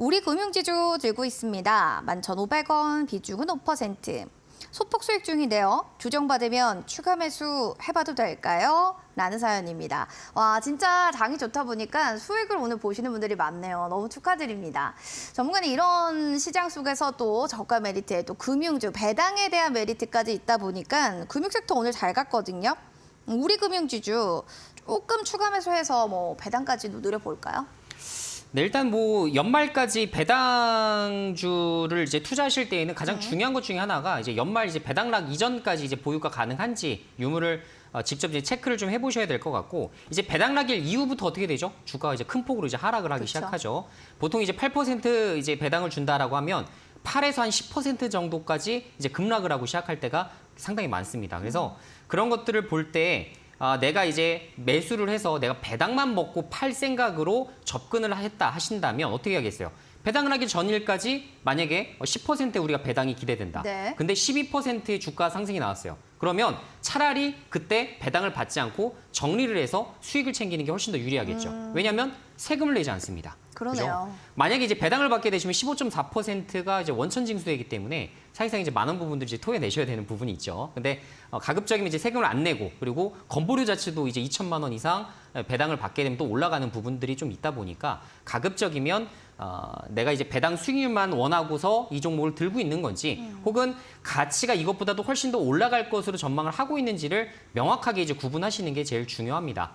우리 금융지주 들고 있습니다. 11,500원, 비중은 5%. 소폭 수익 중인데요. 규정받으면 추가 매수 해봐도 될까요? 라는 사연입니다. 와, 진짜 장이 좋다 보니까 수익을 오늘 보시는 분들이 많네요. 너무 축하드립니다. 전문가님 이런 시장 속에서 또 저가 메리트에 또 금융주, 배당에 대한 메리트까지 있다 보니까 금융 섹터 오늘 잘 갔거든요. 우리 금융지주 조금 추가 매수해서 뭐 배당까지도 노려볼까요? 네, 일단 뭐 연말까지 배당주를 이제 투자하실 때에는 가장 중요한 것 중에 하나가 이제 연말 이제 배당락 이전까지 이제 보유가 가능한지 유무를 어, 직접 이제 체크를 좀 해보셔야 될 것 같고 이제 배당락일 이후부터 어떻게 되죠? 주가가 이제 큰 폭으로 이제 하락을 하기 그쵸. 시작하죠. 보통 이제 8% 이제 배당을 준다라고 하면 8에서 한 10% 정도까지 이제 급락을 하고 시작할 때가 상당히 많습니다. 그래서 그런 것들을 볼 때 아, 내가 이제 매수를 해서 내가 배당만 먹고 팔 생각으로 접근을 했다 하신다면 어떻게 하겠어요? 배당을 하기 전일까지 만약에 10% 우리가 배당이 기대된다. 네. 근데 12%의 주가 상승이 나왔어요. 그러면 차라리 그때 배당을 받지 않고 정리를 해서 수익을 챙기는 게 훨씬 더 유리하겠죠. 왜냐하면 세금을 내지 않습니다. 음. 그러네요. 그죠? 만약에 이제 배당을 받게 되시면 15.4%가 이제 원천 징수되기 때문에 사실상 이제 많은 부분들이 이제 토해내셔야 되는 부분이 있죠. 근데 어, 가급적이면 이제 세금을 안 내고 그리고 건보료 자체도 이제 2천만 원 이상 배당을 받게 되면 또 올라가는 부분들이 좀 있다 보니까 가급적이면 어, 내가 이제 배당 수익률만 원하고서 이 종목을 들고 있는 건지 혹은 가치가 이것보다도 훨씬 더 올라갈 것으로 전망을 하고 있는지를 명확하게 이제 구분하시는 게 제일 중요합니다.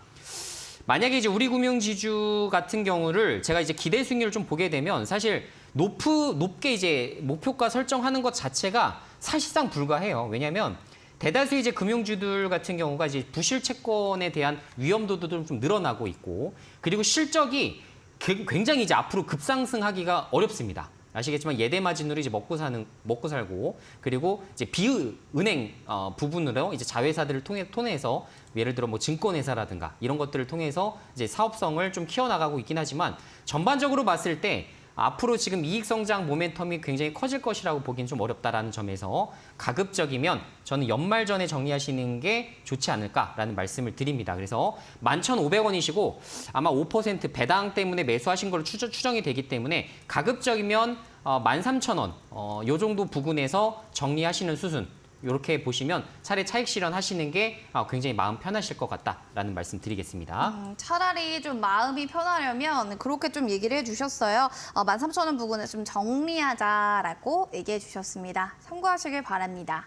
만약에 이제 우리 금융지주 같은 경우를 제가 이제 기대 수익률을 좀 보게 되면 사실 높, 높게 이제 목표가 설정하는 것 자체가 사실상 불가해요. 왜냐하면 대다수 이제 금융주들 같은 경우가 이제 부실 채권에 대한 위험도도 좀 늘어나고 있고 그리고 실적이 게- 굉장히 이제 앞으로 급상승하기가 어렵습니다. 아시겠지만 예대 마진으로 이제 먹고 사는 먹고 살고 그리고 이제 비은행 어, 부분으로 이제 자회사들을 통해 통해서 예를 들어 뭐 증권회사라든가 이런 것들을 통해서 이제 사업성을 좀 키워나가고 있긴 하지만 전반적으로 봤을 때 앞으로 지금 이익 성장 모멘텀이 굉장히 커질 것이라고 보기는 좀 어렵다라는 점에서 가급적이면 저는 연말 전에 정리하시는 게 좋지 않을까라는 말씀을 드립니다. 그래서 11,500원이시고 아마 5% 배당 때문에 매수하신 걸로 추정, 추정이 되기 때문에 가급적이면 어, 13,000원 어, 요 정도 부근에서 정리하시는 수순 이렇게 보시면 차례 차익 실현하시는 게 아, 굉장히 마음 편하실 것 같다라는 말씀 드리겠습니다. 음, 차라리 좀 마음이 편하려면 그렇게 좀 얘기를 해주셨어요. 어, 13,000원 부근에 좀 정리하자라고 얘기해 주셨습니다. 참고하시길 바랍니다.